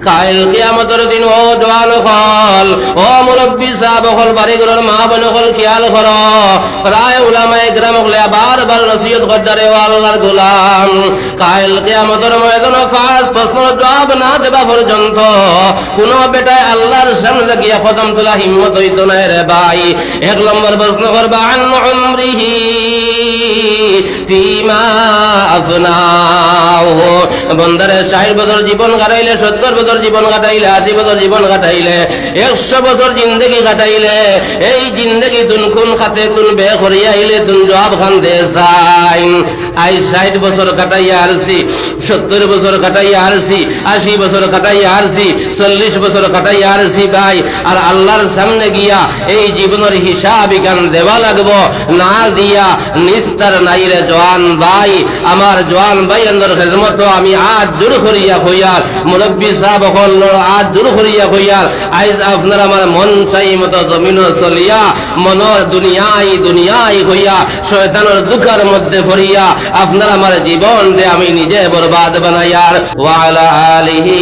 কাইল কিয়ামতের দিন ও জওয়ান হল ও মুরব্বী সাহেব, হল বাড়িগুলোর মা বোন, হল খেয়াল কর। প্রায় উলামায়ে গ্রাম হলে বারবার নসিহত করতারে ও আল্লাহর গোলাম। কাইল কিয়ামতের ময়দান ফাস প্রশ্ন জবাব না দেবা পর্যন্ত। কোন বেটায় আল্লাহর সামনে গিয়া কদম তোলা হিম্মত হইতো না রে ভাই। এক নম্বর প্রশ্ন করবা, আন উমরিহি ফিমা আফনাহু। বছর জীবন কাটাইলে সত্তর বছর জীবন কাটাইলে আশি বছর জীবন কাটাইলে। একশো বছর জিন্দগি কাটাইলে, এই জিন্দগি তুন কোন খাতে কোন বে করিয়াইলে তুন জবাব খান দে আই ষাট বছর কাটাইয়া আরছি, সত্তর বছর কাটাইয়া আরছি, আশি বছর কাটাইয়া আরছি, চল্লিশ বছর কাটাইয়া আরছি ভাই আর আল্লাহর সামনে গিয়া এই জীবনের হিসাব ইকান দেওয়া লাগবো। না দিয়া নিস্তার নাই রে জওয়ান ভাই। আমার জওয়ান ভাই আন্দর খেদমত, আমি আজ জোর করিয়া হইয়ার মুরব্বী সাহেব আজ জোর করিয়া হইয়ার আজ আপনার আমার মন চাই মতো জমিন চলিয়া মন দুনিয়াই দুনিয়াই হইয়া, শয়তানের দুঃখের মধ্যে পড়িয়া আপনার আমার জীবন দে আমি নিজে বরবাদ বানাইয়ার। ওয়ালা আলিহি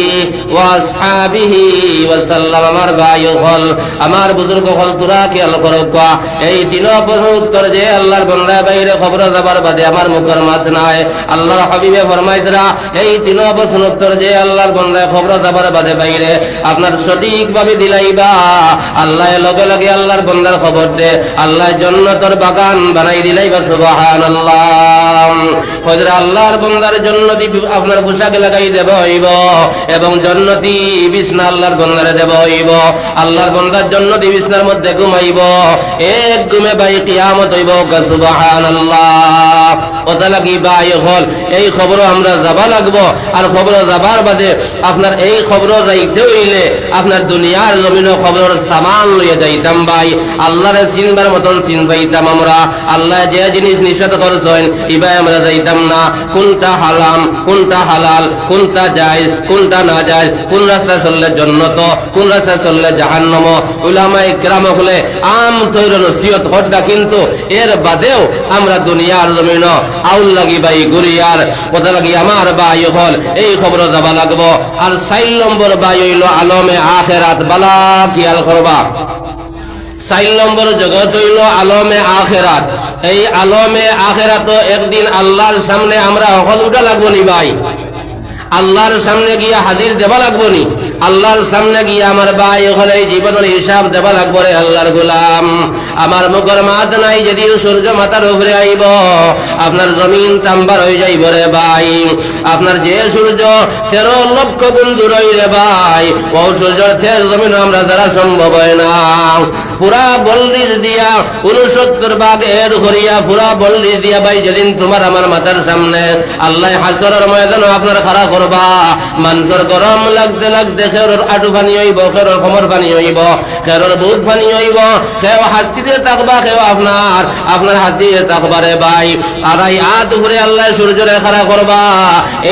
ওয়াসহাবিহি ওয়াসাল্লাম আমার ভাই হল, আমার বুজুর্গ হল, তোরা খেয়াল করো কোয়া এই দিন উত্তর যে আল্লাহর বন্দা বাইরে খবর যাবার বাদে আমার মুখের মাত নাই। আল্লাহর হাবিবে ফরমাইতরা এই তিন বছর উত্তর যে আল্লাহর বন্দায় খবর যাবার বাদে বাইরে, আপনার সঠিক ভাবে দিলাইবা। আল্লাহ লগে লগে আল্লাহর বন্দার খবর দে, আল্লাহ জন্নতর বাগান বানাই দিলাইবা সুবাহান আপনার এই খবর আমরা যাবা লাগবো। আর খবর যাবার বাদে আপনার এই খবর যাইতে হইলে আপনার দুনিয়ার জমিন খবর সামান লইয়া যাইতাম ভাই। আল্লাহরে চিনবার মতন চিন আমরা। আল্লাহ যে জিনিস নিষেধ করছেন ইবাই আমরা যাইতাম না। কোনটা হালাম, কোনটা হালাল, কোনটা যায় কোনটা না যায় কোন রাস্তায় চললে জন্নত, কোন রাস্তায় চললে জাহান্নম। উলামা ইকরাম হলে আম তৈর নসিহত হড্ডা কিন্তু এর বাদেও আমরা দুনিয়ার জমিন। আউল লাগি বাই গুরিয়ার কথা লাগি আমার বাই হল, এই খবর যাবা লাগবো। আর চাইল নম্বর বাই হইল আলমে আখেরাত, বালা কিয়াল করবা। চাইল নম্বর জগৎ হইল আলমে আখেরাত। এই আলমে আখেরাত একদিন আল্লাহর সামনে আমরা সকল উঠা লাগবো নি ভাই। আল্লাহর সামনে গিয়া হাজির দেবা লাগবো নি। আল্লাহর সামনে গিয়া আমার ভাই ওখানে জীবনের হিসাব দেবা লাগবো রে আল্লাহর গোলাম। আমার মুখর মাত নাই যদি সূর্য মাথার উপরে আইব, আপনার জমিন তাম্বার হয়ে যাইব রে ভাই। আপনার যে সূর্য তেরো লক্ষ গুণ দূর রে ভাই। ও সূর্যের থেকে জমিন আমরা যারা সম্ভব হয় না। পুরা বল্লিশ দিয়া উনসত্তর ভাগ এর করিয়া পুরা বল্লিশ দিয়া ভাই, যেদিন তোমার আমার মাথার সামনে আল্লাহ হাসরের ময়দান আপনার খাড়া করবা। মানুষের গরম লাগতে লাগতে খেরোর আটু পানি হইব খেরোর খমর পানি হইব। খেরোর বুক পানি হইব। কেউ হাতিতে থাকবা কেউ আপনার আপনার হাতিয়ে থাকবারে ভাই। আর এই আত উপরে আল্লাহ সূর্যরে খাড়া করবা।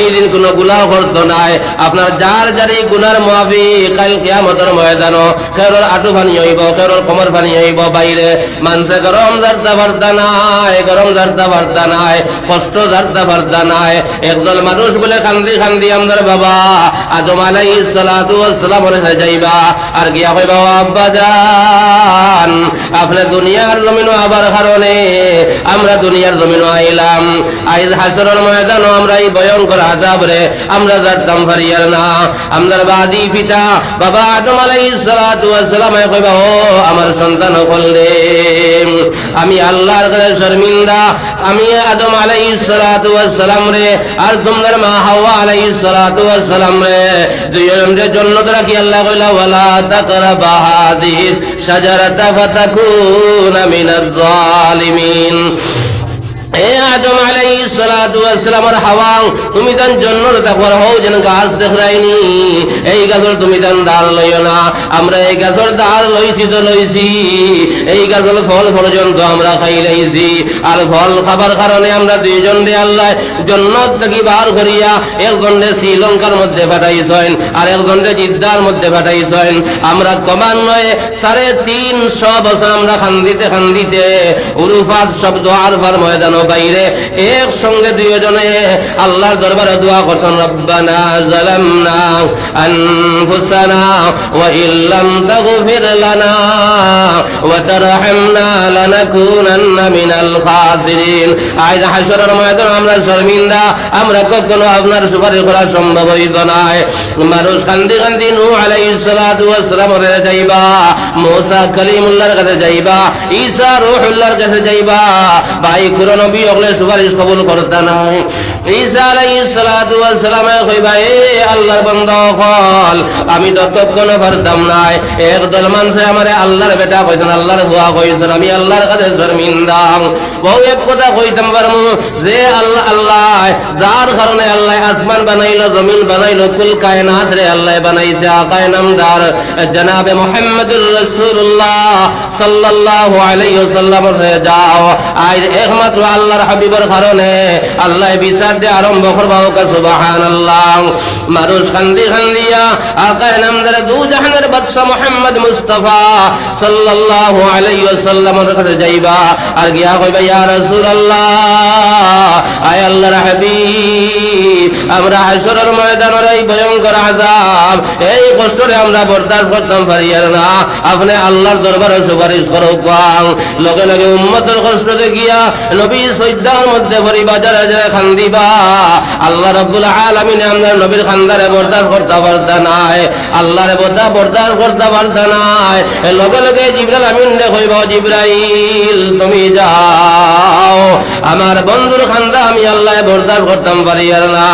এই দিন কোনো গুনাহ করতো নাই। আপনার যার যার এই গুনার মাফি কাল কিয়ামতের ময়দান খেরোর আটু পানি হইব, খেরোর কোমর পানি হইব বাইরে। মানুষে গরম জারতা বার্তা নাই, গরম জারতা বার্তা নাই, কষ্ট জারতা বার্তা নাই। একদল মানুষ বলে কান্দি কান্দি আমদার বাবা, আদম আলাই সালাতু ওয়াসসালাম হয়ে যাইবা আর গিয়া কইবা, ও আব্বা জান আপনি দুনিয়ার জমিনও আবার আমরা দুনিয়ার জমিনও আইলাম। হাসরের আমরা এই ভয়ঙ্কর আজাব রে, আমরা ফারিয়ার না। বাদি পিতা, বাবা আদম আলাইহিস সালাতু ও আমার সন্তান হল রে। আমি আল্লাহর কাছে শর্মিন্দা। আমি আদম আলাই সালাম রে, আর তোমাদের মা হাওয়া আলাই সালাম রে। দুইজনের জন্য তোরা কি আল্লাহ কইলা, ওয়ালা তাকরাবা হাযিহিস শাজারাতা ফাতাকুনা মিনাজ জালিমিন তুমি তান যেন গাছ এই তুমি এই ডাল শ্রীলঙ্কার মধ্যে পাঠাইছেন, আর একজন দে জিদ্দার মধ্যে পাঠাইছেন। আমরা ক্রমান্বয়ে সাড়ে তিনশো বছর আমরা খান্দিতে খান্দিতে উরুফাত শব্দ আরফার ময়দান বাইরে একসঙ্গে দুইজনে আল্লাহর দরবারে দোয়া করতেন রব্বানা জালামনা আনফুসানা ওয়া ইল্লাম তাগফির লানা ওয়া তারহামনা লানাকুনান্না মিনাল খাসিরিন। আজ হাসরের ময়দানে আমরা শর্মিন্দা, আমরা কখনো আপনার সুপারিশ করা সম্ভব হইত নাই। মানুষ কান্দি কান্দি নূহ আলাইহিস সালাতু ওয়াস সালামের কাছে যাইবা, মুসা কালিমুল্লাহর কাছে যাইবা, ঈসা রূহুল্লাহর কাছে যাইবা, ভাই কোন নবী অগলে সুপারিশ কবল করতে নাই। আমি তো কখনো পারতাম নাই। একদল মানুষে আমারে আল্লাহর বেটা কইছেন, আল্লাহর বুয়া কইছেন, আমি আল্লাহর কাছে শর্মিন্দা বহু এক কথা কইতাম পারমু, যে আল্লাহ আল্লাহ, যার কারণে আল্লাহ আসমান বানাইলো, জমিন বানাইলো, কুল কায়নাত রে আল্লাহ বানাইছে, আকায় নামদার। জনাবে মুহাম্মদুর রাসূলুল্লাহ সাল্লাল্লাহু আলাইহি ওয়াসাল্লাম যাও। আজ একমাত্র আল্লাহর হাবিবের কারণে আল্লাহ বিচার দিয়ে আরম্ভ করবা ওকে সুবহানাল্লাহ। মানুষ খান্দি খান্দিয়া আকায় নামদার দু জাহানের বাদশা মুহাম্মদ মুস্তাফা সাল্লাল্লাহু আলাইহি ওয়াসাল্লামের কাছে যাইবা আর গিয়া কইবা, ইয়া রাসূলুল্লাহ, আয় আল্লাহর হাবিব, আমরা ময়দানের এই ভয়ঙ্কর আযাব, এই কষ্টরে আমরা বরদাস্ত করতাম পারি আর না। আপনি আল্লাহর দরবারে সুপারিশ করো পাং লগে লগে উম্মতের কষ্ট দেখিয়া নবী সৈদ্যার মধ্যে ভরি বাজারে যায়, খান্দিবা। আল্লাহ রাব্বুল আলামিন আমরা নবীর খান্দারে বরদাস্ত করতে পারতা নাই, আল্লাহরে বদা বরদাস্ত করতে পারতা নাই। লগে লগে জিবরাইল আমিন কইবা, জিবরাইল, তুমি যাও। আমার বন্ধুর খান্দা আমি আল্লাহ বরদাস্ত করতাম পারি আর না।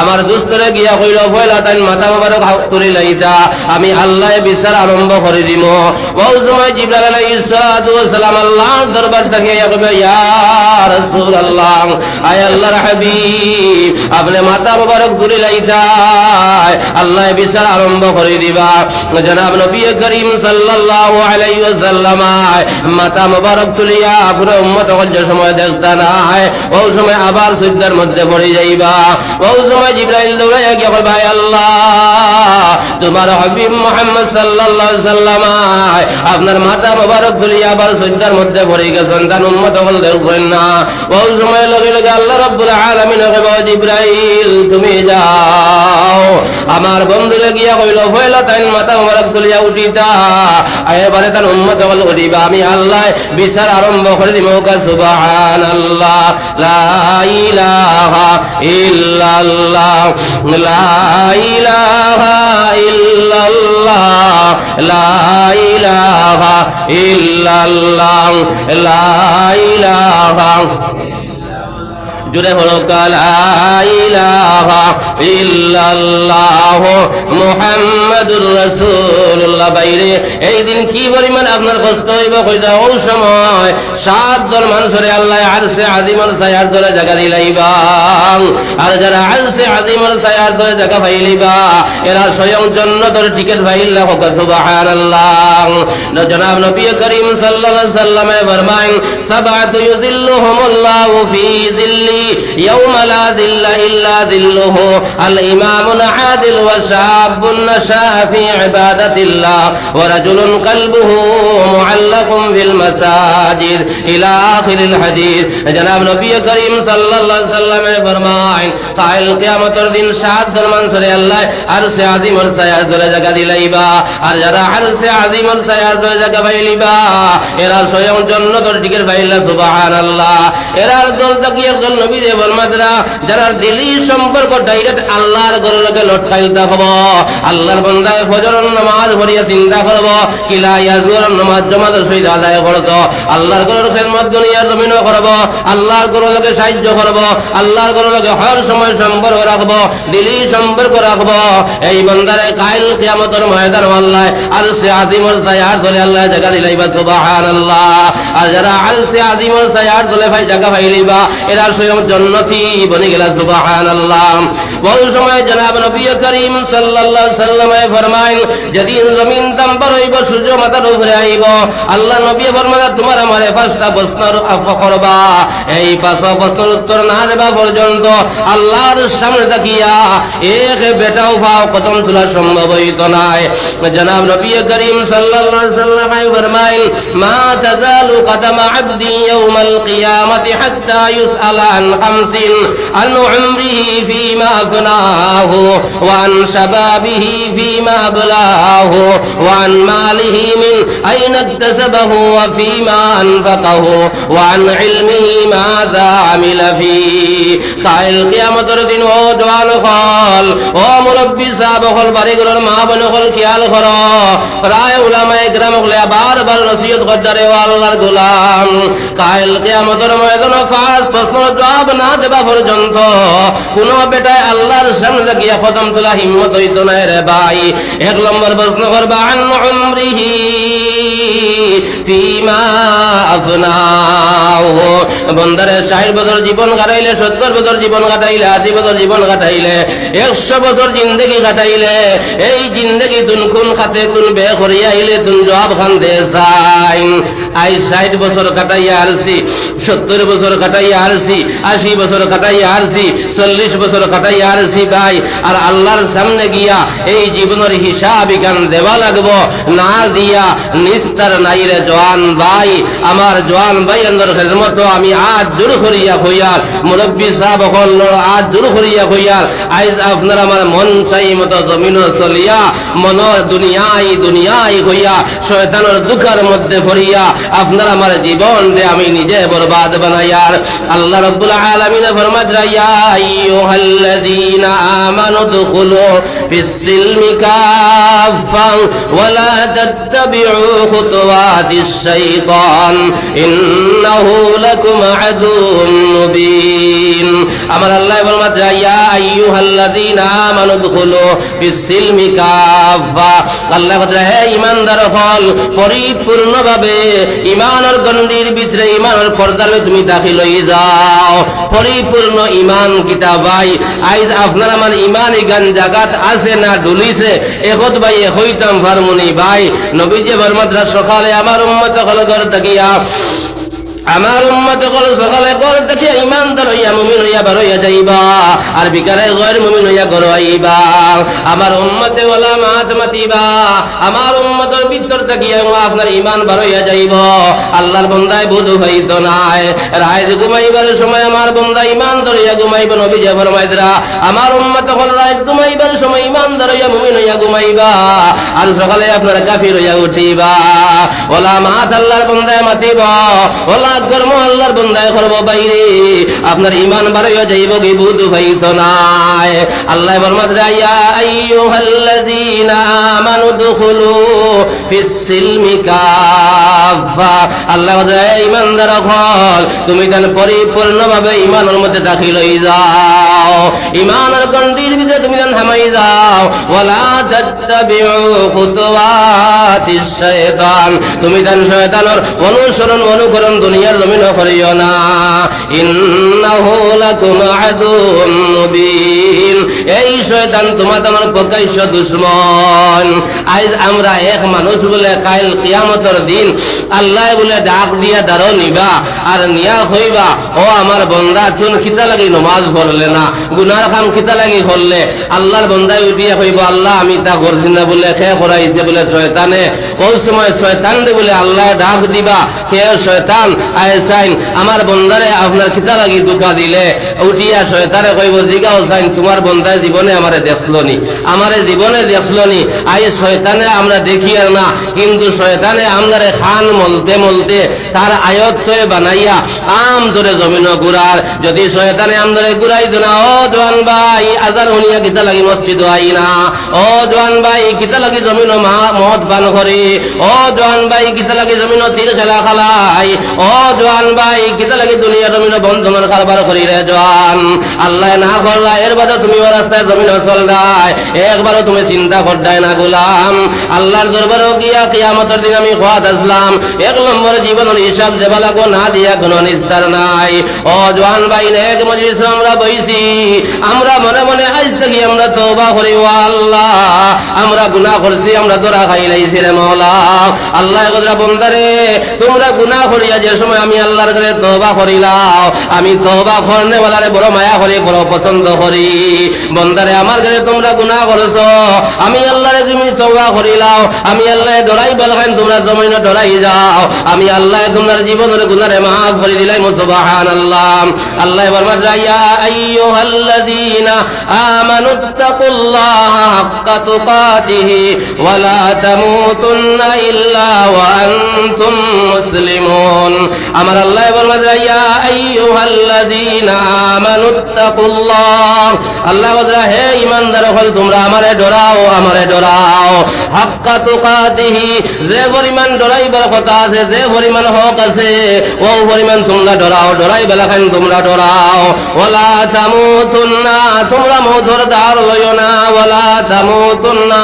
আমার দুস্তরে গিয়া কইল পয়লা তাই মাথা মোবারক হাত তুলি লাইতা। আমি আল্লাহ বিচার আরম্ভ করে দিব ওই সময় জিবরাইল আলাইহিস সালাম আল্লাহর দরবার থেকে ইয়া কইবে রাসূলুল্লাহ, আয় আল্লাহর হাবিব। আপনি মাথা মোবারক তুলি লাইতা আল্লাহ বিচার আরম্ভ করে দিবা। জনাব নবী করিম সাল্লাল্লাহু আলাইহি ওয়াসাল্লাম মাথা মোবারক তুলিয়া পুরো উম্মত যে সময় দেখতা নাই। ওই সময় আবার সিদ্ধার মধ্যে পড়ে যাইবা। ওই সময় জিব্রাইল দৌড়াইয়া গিয়ে ভাই আল্লাহ, তোমার হাবিব মুহাম্মদ সাল্লাল্লাহু সাল্লাম আপনার মাথা মোবারক তুলিয়া আবার সিদ্ধার মধ্যে পড়ে গেছেন। তার উম্মত হল দেখছেন না। ওই সময় লগে লগে আল্লাহ রাব্বুল আলামিন তুমি যাও। আমার বন্ধুরে গিয়া কইল, হইল তাই মাথা মোবারক তুলিয়া উঠিতা। এবারে তার উম্মত হল উঠিবা। আমি আল্লাহ বিচার আরম্ভ করে দিব কা, সুবহানাল্লাহ। লা ইলাহা ইল্লাল্লাহ। লা ইলাহা ইল্লাল্লাহ। লা ইলাহা ইল্লাল্লাহ। লা ইলাহা জুড়ে হলো মুহাম্মাদুর বাইরে, এই দিন কি পরিমাণ আপনার কষ্ট হইব ও সময়? সাত দল আল্লাহ আজিমর সায়ার দলে জায়গা দিলাইবা আর যারা আরসে আজিমর সায়ার দলে জায়গা পাইলিবা, এরা স্বয়ং টিকিট পাইল্লা হোক, সুবহানাল্লাহ। জনাব নবী করিম সাল্লামে সাবাতু ফি জিল্লি يوم لا ذل إلا ذله الإمام العادل وشاب نشأ في عبادة الله ورجل قلبه معلق في المساجد إلى آخر الحديث جناب نبي كريم صلى الله عليه وسلم فرمائن قائل قيامة الدين شاد درمان سر الله عرس عظيم اور سیاد دل جگہ দিলাইবা আর যারা আরসে আজিম আর সায়ার দলে জায়গা পাইলিবা এরা স্বয়ং জন্নতর টিকের পাইলা সুবহানাল্লাহ এরার দল তাকি একজন নবী রে যারা দিলি সম্পর্ক ডাইরেক্ট আল্লাহর ঘরে লোকে লটকাইলতা আল্লাহর বান্দায় ফজর নামাজ পড়িয়া চিন্তা করব কিলা ইয়াজুর নামাজ জমাত সহিত আদায় করত। আল্লাহর ঘরের খেদমত দুনিয়ার জমিনও করব, আল্লাহর ঘরে সাহায্য করব, আল্লাহর ঘরে লোকে হর সময় সম্পর্ক রাখব দিলি সম্পর্ক রাখব। এই বান্দারে কাইল কিয়ামতের ময়দান আল্লাহ আর সে আজিমর সায়ার দলে আল্লাহ জায়গা দিলাইবা, সুবহানাল্লাহ। আর যারা আর সে আজিমর সায়ার দলে ভাই জায়গা পাইলিবা এরা স্বয়ং জন্নতি বনে গেলা, সুবহানাল্লাহ। বহু সময় জনাব নবী করিম সাল্লাল্লাহু সাল্লামে ফরমাইন যেদিন জমিন তাম্বার হইব, সূর্য মাথার উপরে আইব। আল্লাহ নবী ফরমায় তোমার আমারে পাঁচটা প্রশ্নের আফ এই পাঁচটা প্রশ্নের উত্তর না দেবা পর্যন্ত আল্লাহর সামনে তাকিয়া। এক বেটাও ভাও কদম তোলা সম্ভব হইত নাই। জনাব নবী করিম সাল্লাল্লাহু আলাইহি ওয়াসাল্লাম ফরমাইন, মা তাজালু কদম আবদি ইয়াউমাল কিয়ামতি হাত্তা ইউসআলা আন খামসিন আন উমরিহি ফীমা আফনাহু ওয়া আন শাবাবিহি ফীমা আবলাহু ওয়া আন মালিহি মিন আইনা اكتسبه وفيما أنفقه وعن علمه ماذا عمل فيه কাইল কিয়ামতের দিন ও জওয়ান হল ও মুরব্বী সাহেব হল বাড়িগুলোর মা বোন হল খেয়াল কর প্রায় উলামায়ে গ্রাম হলে বারবার নসিহত করদারে ও আল্লাহর গোলাম কাইল কিয়ামতের ময়দানে ফাঁস প্রশ্নের জবাব না দেবা পর্যন্ত। কোন বেটায় আল্লাহর সামনে গিয়া কদম তোলা হিম্মত হইতো না রে ভাই। এক নম্বর প্রশ্ন করবা, আন উমরিহি ফিমা আফনাহু। বন্দারে ষাট বছর জীবন কাটাইলে, সত্তর বছর জীবন কাটাইলে, আশি বছর জীবন কাটাইলে, একশো বছর জিন্দগি কাটাইলে, এই জিন্দগি তুন কোন খাতে কোন বে করিয়া আইলে তুন জবাব খান দে আই ষাট বছর কাটাইয়া আরছি সত্তর বছর কাটাইয়া আরছি আশি বছর কাটাইয়া আরছি চল্লিশ বছর কাটাইয়া আরছি ভাই। আর আল্লাহর সামনে গিয়া এই জীবনের হিসাব ইকান দেওয়া লাগবো। না দিয়া নিস্তার নাই রে জওয়ান ভাই। আমার জওয়ান ভাই আন্দর খেদমত আমি আজ জোর করিয়া হইয়ার মুরব্বী সাহেব হল আজ জোর করিয়া হইয়ার আজ আপনার আমার মন চাই মতো জমিন চলিয়া মন দুনিয়াই দুনিয়াই হইয়া, শয়তানের দুঃখের মধ্যে পড়িয়া আপনার আমার জীবন দে আমি নিজে বরবাদ বানাইয়ার আল্লাহ রব্বুল আলামিন ফরমাত ইয়া আইয়ুহাল্লাযীনা আমানু দুখুলু ফিস সিলমি কাফা ওয়ালা তাত্তাবিউ খুতুওয়াতিশ শাইতান ইন্নাহু লাকুম আদুউম মুবিন। আমার আল্লাহ ফরমাত ইয়া আইয়ুহাল্লাযীনা আমানু দুখুলু ফিস সিলমি কাফা আল্লাহ ফরমাত হে ঈমানদার হল পরিপূর্ণভাবে ইমানের গণ্ডির ভিতরে ইমানের পর্দার তুমি দাখিল হয়ে যাও। পরিপূর্ণ ইমান কিতাবাই আইজ আপনার আমার ইমান ইগান জাগাত আছে না ডুলিছে এখত ভাই হইতাম ফারমুনি ভাই। নবীজে বর্মাদ্রা সকালে আমার উম্মত ঘর তাকিয়া আমার উম্মত কল সকালে ইমানদার হইয়া মুমিন হইয়া বার হইয়া যাইবা, আর বিকালে মুমিন হইয়া ঘর আইবা। আমার ওলা মাত মাতিবা, আমার ভিতর আপনার ইমান বার হইয়া যাইব। আল্লাহর বন্দায় বুধ হইত নাই। ঘুমাইবার সময় আমার বন্দা ইমান ধরিয়া ঘুমাইব নবী যে ফরমাইদরা আমার উম্মত হল রায় ঘুমাইবার সময় ইমান ধরিয়া মুমিন হইয়া ঘুমাইবা, আর সকালে আপনার কাফির হইয়া উঠিবা। ওলা মাত আল্লাহর বন্দায় মাতিব ওলা কর্ম আল্লাহর বন্দায় করব বাইরে। আপনার ইমান বাড়াইয়া যাইব কি বুধ হইত নাই আল্লাহ রাইয়া আল্লাহ হল তুমি তাহলে পরিপূর্ণভাবে ইমানের মধ্যে দাখিল হয়ে যাও। ইমানের গণ্ডির ভিতরে তুমি যেন হামাই যাও। ওয়ালা তাত্তাবিউ খুতুওয়াতিশ শাইতান তুমি দেন শয়তানের অনুসরণ, অনুকরণ দুনিয়ার জমিন করিও না। ইন্নাহু লাকুম মুবিন। এই শয়তান তোমার তোমার প্রকাশ্য দুশ্মন। আজ আমরা এক মানুষ বলে কাইল কিয়ামতের দিন আল্লাহ বলে ডাক দিয়া নিবা আর নিয়া হইবা। ও আমার বন্দা, চুন খিতা লাগি নমাজ পড়লে না, গুনার খাম খিতা লাগি করলে। আল্লাহর বন্দায় উঠিয়া হইব আল্লাহ, আমি তা করছি না বলে খে করাইছে? বলে, শয়তানে ওই সময় শয়তান দে বলে আল্লাহ ডাক দিবা। কে শয়তান আমার বন্দারে আপনার খিতা লাগি দিলে। উঠিয়া কইব তোমার বন্দায় জীবনে আমারে দেখল নি আমারে জীবনে দেখল নি শয়তানে আমরা দেখি আর না, কিন্তু শয়তানে খান মলতে মলতে তার বানাইয়া আম ধরে জমিন গুড়ার। যদি শয়তানে আমদারে গুড়াই না, ও জোয়ান ভাই আজার হনিয়া কিতা লাগি মসজিদ আই না ও জোয়ান ভাই কিতা লাগি জমিন মা মদ বান করি ও জোয়ান ভাই কিতা লাগে জমিন তীর খেলা খালাই? ও জোয়ান ভাই কিতা লাগে দুনিয়া জমিন বন্ধমান কারবার করি রে জোয়ান? আল্লাহ না করলা এর বাদে তুমি ও রাস্তায় জমিন চলদায় একবারও তুমি চিন্তা করদায় না গুলাম। আল্লাহর দরবারে গিয়া কিয়ামতের দিন আমি খোয়াদ আসলাম। এক নম্বর জীবনের হিসাব দেবা লাগো না দিয়া কোনো নিস্তার নাই। ও জোয়ান ভাই এক মজলিস আমরা বইছি। আমরা মনে মনে আজ থেকে আমরা তওবা করি, ও আল্লাহ। আমরা গুনাহ করছি, আমরা দরা খাই লাইছি রে মওলা। আল্লাহ গদরা বন্দারে, তোমরা গুনাহ করিয়া যে সময় আমি আল্লাহর কাছে তওবা করিলাম আমি তওবা করনে ওয়ালারে বড় মায়া করি, বড় পছন্দ করি। বন্দারে, আমার কাছে তোমরা গুনাহ করেছ, আমি আল্লাহরে তুমি তওবা করিলাও, আমি আল্লাহ ডরাই বলখান তোমরা জমিনে ডরাই যাও। আমি আল্লাহ তোমার জীবনের গুনারে মাফ করে দিলাই সুবহানাল্লাহ। আল্লাহ আল্লাহ ফরমায় ইয়া আইয়ুহাল্লাযীনা আমানুত্তাকুল্লাহা হাক্কা তুকাতিহি ওয়া লা আমারে ডরাও আমারে ডরাও। হাক্কা তুকাতিহি, যে পরিমাণ ডরাইবার কথা আছে, যে পরিমাণ হক আছে ও পরিমাণ তোমরা ডরাও ডরাই বেলাখান তোমরা ডরাও। ওলা তামুতুন্না, তোমরা মধুর দ্বার লইও না ওলা তামুতুন্না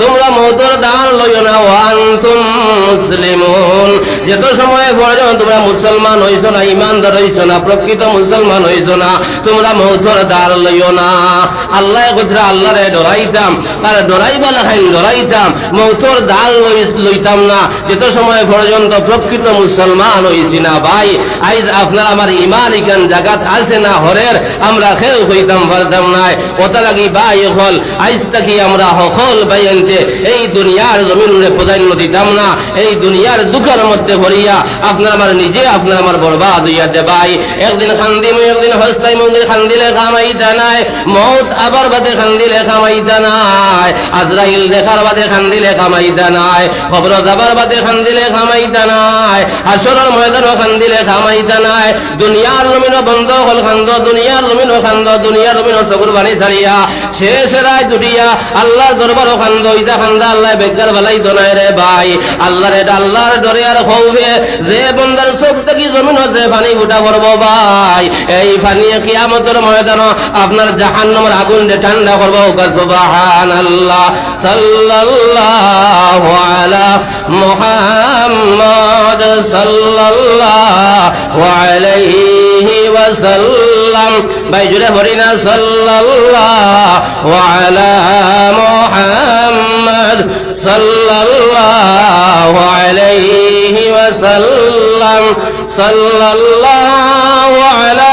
তোমরা মধুর দ্বার লইও না ওয়ান্তুম মুসলিমুন। যত সময় পর্যন্ত তোমরা মুসলমান হইছো না ইমানদার হইছো না, প্রকৃত মুসলমান হইছো না, তোমরা মধুর দ্বার লইও না। আল্লাহ কোথা আল্লাহরে ডরাইতাম, আর ডরাইবা লেখাইন ডরাইতাম, মৌতর দাল লই- লইতাম না। যত সময় পর্যন্ত প্রকৃত মুসলমান হইছি না ভাই, আইজ আপনার আমার ইমান ইকান জাগাত আছে না হরের, আমরা খেউ হইতাম, পারতাম নাই। ওটা লাগি ভাই হল, আইজ থাকি আমরা হকল ভাই আনতে এই দুনিয়ার জমিনে প্রাধান্য দিতাম না এই দুনিয়ার দুঃখের মধ্যে ভরিয়া, আপনার আমার নিজে, আপনার আমার বরবাদ হইয়া দে ভাই। একদিন খান্দি মুই, একদিন হস্তাই মন্দির খান্দিলে খামাইতা নাই মৌত আবার বাদে খান্দিলে খামাইতা নাই আজরাইল দেখার বাদে খান্দিলে খামাইতা নাই খবর যাবার বাদে খান্দিলে খামাইতা নাই হাসরের ময়দানও খান্দিলে খামাইতা নাই দুনিয়ার জমিন বন্ধ হল খান্দ, দুনিয়ার জমিন খান্দ, দুনিয়ার জমিন চকুর বাণী ছাড়িয়া। শেষ রায় দুটিয়া আল্লাহর দরবারও খান্দ ইতা খান্দা আল্লাহ বেকার বেলাই দোনায় রে ভাই। আল্লাহর এটা আল্লাহর ডরে আর হৌবে। যে বন্দার চোখ থেকে জমিন হতে পানি ফুটা পড়ব ভাই। এই পানি কিয়ামতের ময়দান আপনার জাহান্নামের আগুন ঠান্ডা করব সুবহান আল্লাহ সাল্লাল্লাহু আলা মুহাম্মদ সাল্লাল্লাহু আলাইহি ওয়াসাল্লাম ভাই জুড়ে হরিনা সাল্লাল্লাহু আলা মুহাম্মদ সাল্লাল্লাহু আলাইহি ওয়াসাল্লাম সাল্লাল্লাহু আলা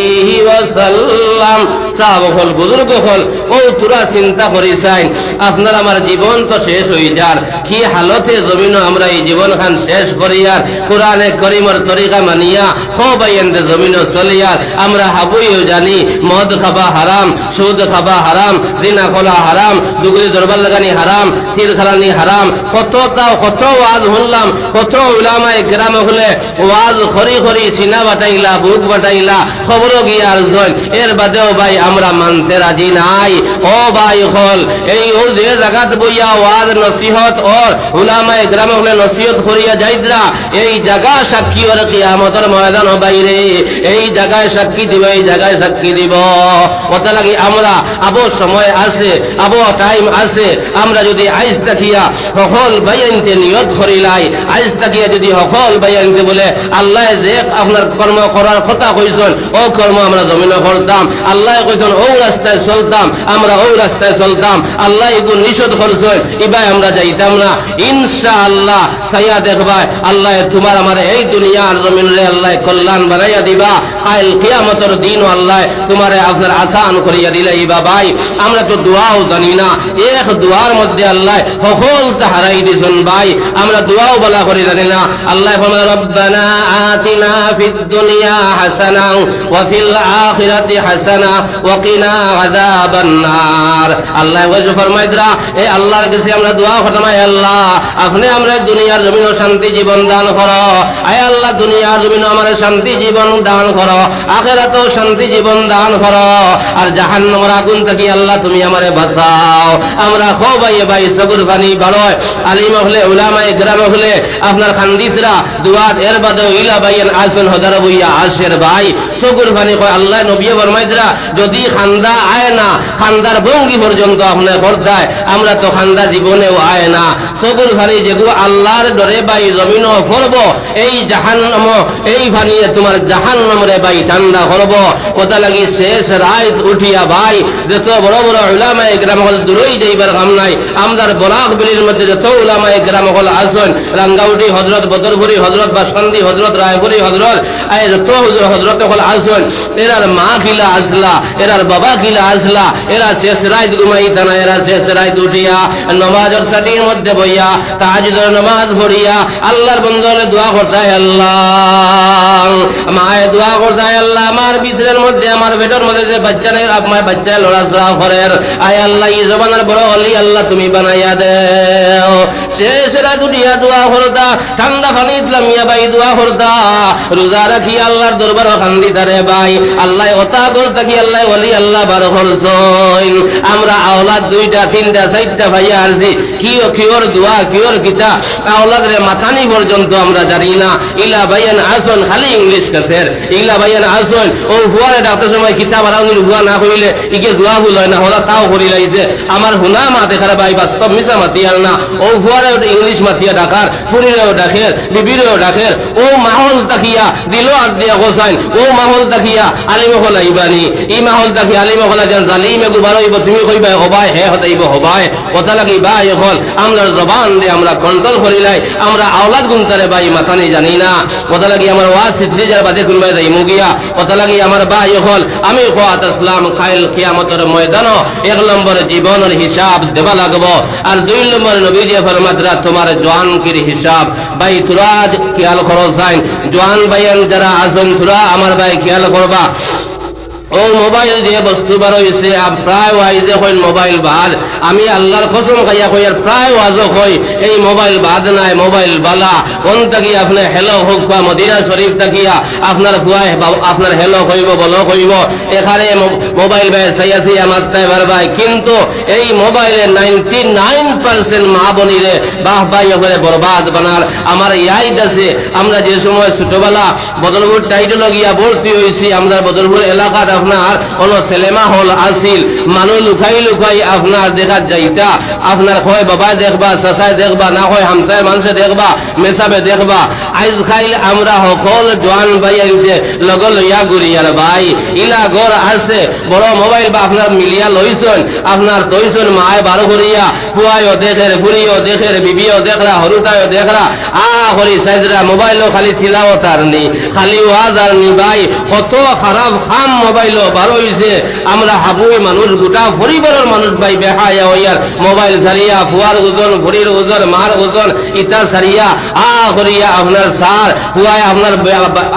ওয়াসাল্লাম সাহাব হল, বুজুর্গ হল ও তোরা চিন্তা করি চাই আপনার আমার জীবন তো শেষ হয়ে কি হালতে জমিন আমরা এই জীবন খান শেষ কোরআনে করিমর তরিকা মানিয়া জমিন আমরা হাবুইও জানি, মদ খাবা হারাম, সুদ খাবা হারাম, জিনা খোলা হারাম, দুগুলি দরবার লাগানি হারাম, তীর খালানি হারাম কত তাও কত ওয়াজ শুনলাম, কত উলামায় গ্রামে হলে, ওয়াজ খরি খরি সিনা বাটাইলা, বুক বাটাইলা খবর গিয়ার এর বাদেও ভাই আমরা মানতে রাজি নাই। ও ভাই হল, এই যে জায়গাত বইয়া ওয়াজ নসিহত উলামায় গ্রামে হলে নসিহত করিয়া এই জায়গা সাক্ষী ওর কিয়ামতের ময়দান বাইরে। এই জায়গায় সাক্ষী দিব, এই জায়গায় সাক্ষী দিব। আমরা, আবো সময় আছে, আবো টাইম আছে। আমরা যদি আইস তাকিয়া সকল বাইনতে নিয়ত করিলাই আইস তাকিয়া যদি সকল বাইনতে বলে, আল্লাহ যে আপনার কর্ম করার কথা কইছেন, ও কর্ম আমরা জমিন করতাম আল্লাহ কইছেন, ও রাস্তায় চলতাম, আমরা ও রাস্তায় চলতাম, আল্লাহ এগুলো নিষেধ করছেন ইবাই আমরা যাইতাম না। ইনশা আল্লাহ সাইয়া দেখবাই আল্লাহ তোমার আমার এই দুনিয়ার জমিন রে আল্লাহ কল্যাণ বানাইয়া দিবা। আইল কিয়ামতের দিন আল্লাহ তোমারে আপনার আসান করিয়া দিলে ইবা ভাই। আমরা তো দোয়াও জানি না, এক দোয়ার মধ্যে আল্লাহ সকল হারাই দিছেন ভাই। আমরা দোয়াও বলা করি জানি না। আল্লাহ রব্বানা আতিনা ফিদ দুনিয়া হাসানা ওয়া ফিল আখিরাতি হাসানা ওয়া কিনা আযাবান নার আল্লাহ ওয়াজ ফরমাইদরা এই আল্লাহর কাছে আমরা দোয়া আয় আল্লাহ, আপনি আমরা দুনিয়ার জমিন শান্তি জীবন দান করো। আয় আল্লাহ, দুনিয়ার জমিন আমার শান্তি জীবন দান করো। আখেরাতেও শান্তি জীবন দান করো। আর জাহান্নামের আগুন থেকে আল্লাহ তুমি আমারে বাঁচাও। আমরা খো ভাই সগুর ফানি বারয় আলিম হলে উলামা ইকরাম হলে, আপনার খান্দিতরা দুয়াত এর বাদে ইলা বাইন আসন হদার বইয়া আশের ভাই সগুর ফানি কয় আল্লাহ নবী ফরমাইদরা যদি খান্দা আয় না, খান্দার ভঙ্গি পর্যন্ত আপনি করতায় আমরা তো খান্দা জীবনেও আয় না। সগুর ফানি যেগুলো আল্লাহর ডরে বাই জমিন ফরব এই জাহান্নাম, এই ফানিয়ে তোমার জাহান্নামরে বাই ঠান্ডা করব কথা লাগি শেষ রাত উঠিয়া ভাই, যত বড় বড় উলামা একরাম হল দূরই যাইবার কাম নাই, আমদার বরাক বিলির মধ্যে যত উলামা একরাম হল আসন, রাঙ্গাউটি হজরত, বদরপুরি হজরত বাসকান্দি হজরত, রায়পুরি হজরত যত হজরত হল আসন এরার মা কিলা আসলা এরার বাবা কিলা আসলা এরা শেষ রাত ঘুমাইতা না এরা শেষ রাত উঠিয়া, নমাজের সাটির মধ্যে বইয়া, তাহাজুদের নমাজ পড়িয়া, আল্লাহর বন্ধনে দোয়া করতায় আল্লাহ। মায়ে দোয়া করতায় আল্লাহ আমার ভিতরের মধ্যে, আমার পেটের মধ্যে যে বাচ্চা নেই আমার বাচ্চা লড়াচড়া করেন আয় আল্লাহ, এই জবানের বড় অলি আল্লাহ তুমি বানাইয়া দেও। শেষ রাত উঠিয়া দোয়া করতা, ঠান্ডা পানি ইসলামিয়া বাই দোয়া করতা। রোজা রাখি আল্লাহর দরবার খান্দি তারে ভাই আল্লাহ ওতা করতা কি আল্লাহ অলি আল্লাহ বার করছইন আমরা আওলাদ দুইটা, তিনটা, চারটা ভাইয়া আরছি কিও কিওর আমরা হুনা মা দেখার ভাই বাস্তব মিশা মাতিয়ার না। ও ফুয়ারে ইংলিশ মাতিয়া ডাকার, ফুরিরেও ডাকের, বিবিরেও ডাকের। ও মাহল তাকিয়া, দিল আগ দিয়া গোসাইন ও মাহল তাকিয়া আলিম হল আইবানি ই মাহল তাকি আলিম হল যেন জালিমে গুবার হইব, তুমি কইবা হবাই, হে হতাইব হবাই। কথা লাগি বা এখন আমরা জবান দিয়ে আমরা কন্ট্রোল করিলাই আমরা আওলাদ গুনতারে বাই মাথানি জানি না। কথা লাগি আমার ওয়াজ যার বাদে কোনবাই যাই মুগিয়া কথা লাগি আমার এখন আমি খোয়াত ইসলাম খাইল কিয়ামতের ময়দান, এক নম্বর জীবনের হিসাব দেবা লাগবো, আর দুই নম্বর নবী দিয়ে ফরমাতরা, তোমার জোয়ানকির হিসাব। বাই তুরা খেয়াল করো সাইন জোয়ান বাইয়ান যারা আছেন, তুরা আমার ভাই খেয়াল করবা। ও মোবাইল দিয়ে বস্তু বার হয়েছে প্রায় ওয়াইজে মোবাইল বাদ। আমি আল্লাহর কসম খাইয়া কই আর প্রায় ওয়াজও এই মোবাইল বাদ নাই, মোবাইল বালা। কোন তাকি হেলো হোক বা মদিনা শরীফ আপনার আপনার হেলো বলো এখানে মোবাইল ভাই সাইয়া সাইয়া মাত্রায় বারবাই কিন্তু এই মোবাইলে নাইনটি নাইন পার্সেন্ট মা বনিরে বাহ বাই করে বরবাদ বানার। আমার আছে, আমরা যে সময় ছোটবেলা বদলপুর টাইটেল গিয়া ভর্তি হয়েছি আমরা বদলপুর এলাকার আপনার হলো সিনেমা হল আসিল মানুষ লুকাই লুকাই আপনার দেখা যাইতা। আপনার হয় বাবা দেখবা, চাচাই দেখবা, না হয় হামসায় মানুষে দেখবা মেসাবে দেখবা। আইজ খাইল আমরা সকল জোয়ান ভাই যে লগ লইয়া গুড়িয়ার ভাই ইলা ঘর আছে, বড় মোবাইল বা আপনার মিলিয়া লইছন। আপনার তৈছন মায় বার করিয়া ফুয়াইও দেখের ফুরিও দেখের বিবিও দেখরা হরুতায়ও দেখরা আ হরি সাইদরা মোবাইলও খালি থিলাও তার নি। খালি ওয়াজ আর নি ভাই কত খারাপ খাম মোবাইলও বার হইছে, আমরা হাবুই মানুষ, গোটা পরিবারের মানুষ ভাই বেহায়া হইয়ার মোবাইল সারিয়া ফুয়ার ওজন ভরির ওজন মার ওজন, ইটা সারিয়া আ করিয়া আপনার সার ফুয়ায় আপনার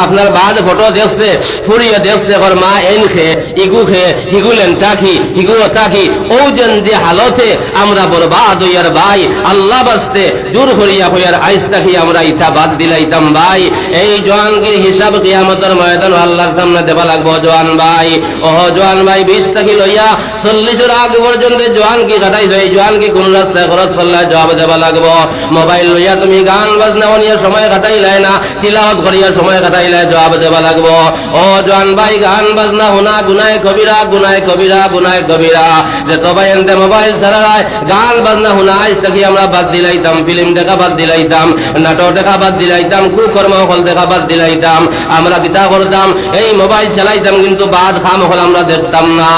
আপনার বাদ ফটো দেখছে ফুরিয়া দেখছে ওর মা এন খে, ইগু খে হিগুলেন তাকি হিগু তাকি ও যেন যে হালতে আমরা বরবাদ হইয়ার ভাই, আল্লাহ বাস্তে দূর করিয়া হইয়ার আইস তাকি আমরা ইটা বাদ দিলাইতাম ভাই। এই জোয়ানগির হিসাব কিয়ামতের ময়দান আল্লাহর সামনে দেবা লাগবো জোয়ান ভাই। ও জোয়ান ভাই, বিশ তাকি লইয়া চল্লিশের আগে পর্যন্ত জোয়ান কি কাটাই এই জোয়ান কি কোন রাস্তায় খরচ করলে জবাব দেবা লাগবো? মোবাইল লইয়া তুমি গান বাজনা অনিয়া সময় কাটাইলাই না, তিলাওয়াত করিয়া সময় কাটাইলে জবাব দেবা লাগবো। ও জোয়ান ভাই, গান বাজনা হুনা গুনায় কবিরা গুনায় কবিরা গুনায় কবিরা। যে তবাই এনতে মোবাইল ছাড়াই গান বাজনা হুনা আজ থেকে আমরা বাদ দিলাইতাম, ফিল্ম দেখা বাদ দিলাইতাম, নাটক দেখা বাদ দিলাইতাম, কুকর্ম হল দেখা বাদ দিলাইতাম, আমরা কিতা করতাম, এই মোবাইল চালাইতাম, কিন্তু বাদ খাম হল আমরা দেখতাম না।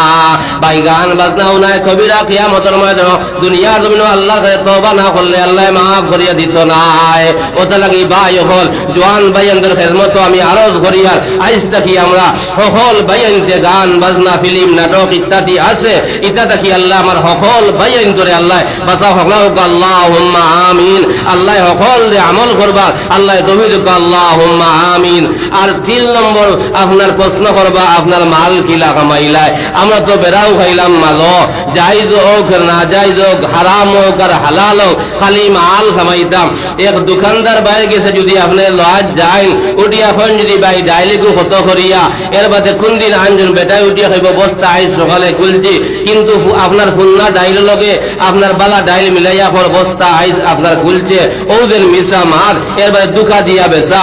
ভাই গান বাজনা হুনায় কবিরা কিয়ামতের ময়দান দুনিয়ার জমিন আল্লাহ তওবা না করলে আল্লাহ মাফ করিয়া দিত নাই। ওটা লাগি ভাই হল, জোয়ান ভাইয়ানদের খেদমত আমি আরজ করিয়ার। আইস থাকি আমরা সকল ভাইয়ানতে গান, বাজনা, ফিল্ম, নাটক ইত্যাদি আছে ইটা থাকি আল্লাহ আমার সকল ভাইয়ান করে আল্লাহ বাসা সকল আল্লাহ আমিন। আল্লাহ সকল আমল করবা আল্লাহ দবির আল্লাহ আমিন। আর তিন নম্বর আপনার প্রশ্ন করবা, আপনার মাল কিলা কামাইলাই। আমরা তো বেড়াও খাইলাম মালো। জাইজ হোক না জাইজ হোক, হারাম হোক আর হালাল হোক, খালি মাল খামাইতাম এক দোকানদার বাইরে গেছে যদি আপনি লজ যাইন, উঠি এখন যদি ভাই ডাইলিকু কত করিয়া, এর বাদে কোন দিন আনজন বেটাই উঠিয়া খাইব, বস্তা আইস সকালে খুলছি। কিন্তু আপনার ফুন্না ডাইল লগে, আপনার বালা ডাইল মিলাইয়া পর বস্তা আইস আপনার খুলছে। ও যেন মিশা মার, এর বাদে দুঃখা দিয়া বেসা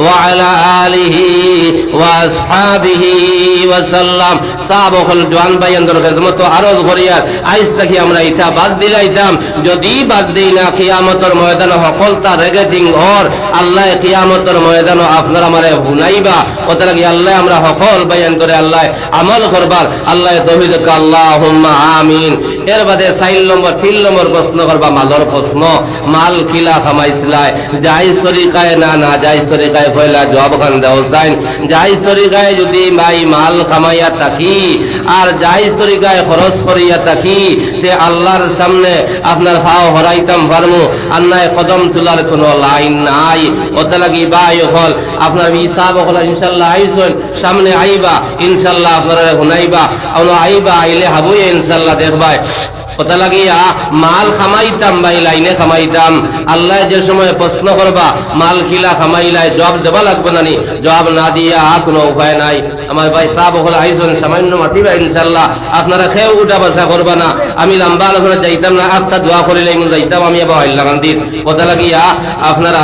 وعلى آله وأصحابه وسلم সাবক জোয়ান ভাইয়ান্দর খেদমত আরজ করিয়ার আইস থাকি আমরা ইটা বাদ দিলাইতাম যদি বাদ দিই না কিয়ামতর ময়দান সকলতা রেগেটিং হর আল্লাহ কিয়ামতর ময়দান আপনার আমারে হুনাইবা ওটা লাগি আল্লাহ আমরা সকল ভাইয়ান্তরে আল্লাহ আমল করবার আল্লাহ তহিদ আল্লাহ আমিন এর বাদে চাইল নম্বর তিন নম্বর প্রশ্ন করবা মালর প্রশ্ন মাল কিলা খামাইছিলাই জাইজ তরিকায় না না জাইজ তরিকায় পয়লা জব খান দেও চাইন জাইজ তরিকায় যদি মাই মাল খামাইয়া থাকি আর জাইজ তরিকায় খরচ করিয়া থাকি, তে আল্লাহর সামনে আপনার ফাও হরাইতাম পারমু আন্নায় কদম তোলার কোনো লাইন নাই। ওটা লাগি বাই হল আপনার হিসাব হল ইনশাল্লাহ আইসন, সামনে আইবা, ইনশাল্লাহ আপনারা শুনাইবা আইবা, আইলে হাবুই ইনশাল্লাহ দেখবাই কথা লাগিয়া, মাল খামাইতাম ভাই, লাইনে খামাইতাম। আল্লাহ যে সময় প্রশ্ন করবা, মাল কিলা খামাইলাই, জবাব দেবা লাগবে না নি জবাব না দিয়া কোনো উপায় নাই। আমার ভাই সাহ হল আইসন, সামান্য মাতিবা ইনশাল্লাহ আপনারা খেয়ে উঠা বসা করবা না। আমি লম্বা আলোচনা যাইতাম না একটা দোয়া করিলে যাইতাম, আমি আবার লাগান দিন কথা লাগিয়া, আপনারা